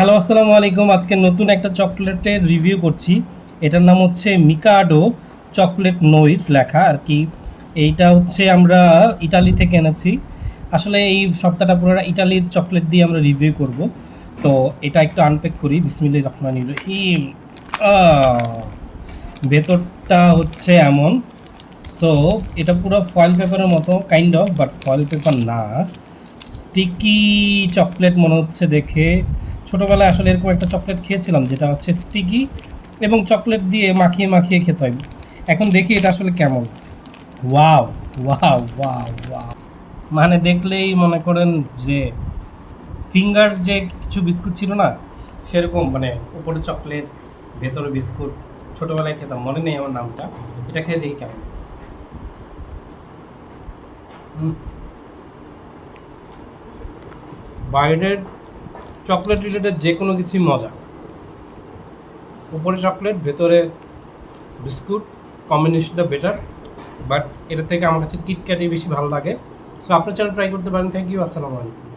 Hello আসসালামু আলাইকুম। আজকে নতুন একটা চকলেটের রিভিউ করছি। এটার নাম হচ্ছে মিকাডো চকলেট নইর লেখা, আর কি। এইটা হচ্ছে আমরা ইটালি থেকে এনেছি। আসলে এই সপ্তাহটা পুরো ইটালির চকলেট দিয়ে আমরা রিভিউ করব। তো এটা একটু আনপ্যাক করি। বিসমিল্লাহির রহমানির রহিম। ভেতরটা হচ্ছে এমন। সো এটা পুরো ফয়েল পেপারের মতো kind of but foil paper না। স্টিকি চকলেট মনে হচ্ছে দেখে। ছোটোবেলায় আসলে এরকম একটা চকলেট খেয়েছিলাম, যেটা হচ্ছে স্টিকি এবং চকলেট দিয়ে মাখিয়ে মাখিয়ে খেতে হয়। এখন দেখি এটা আসলে কেমন। Wow wow wow wow. মানে দেখলেই মনে করেন যে ফিঙ্গার যে কিছু বিস্কুট ছিল না, সেরকম মানে উপরে চকলেট, ভেতরে বিস্কুট, ছোটোবেলায় খেতাম, মনে নেই আমার নামটা। এটা খেয়ে দেখি কেমন। বাইরের চকলেট রিলেটেড যে কোনো কিছুই মজা। উপরে চকলেট ভেতরে বিস্কুট কম্বিনেশনটা বেটার বাট এটা থেকে আমার কাছে কিটক্যাটই বেশি ভালো লাগে। সো আপনার চ্যানেল ট্রাই করতে পারেন। থ্যাংক ইউ আসসালামু আলাইকুম।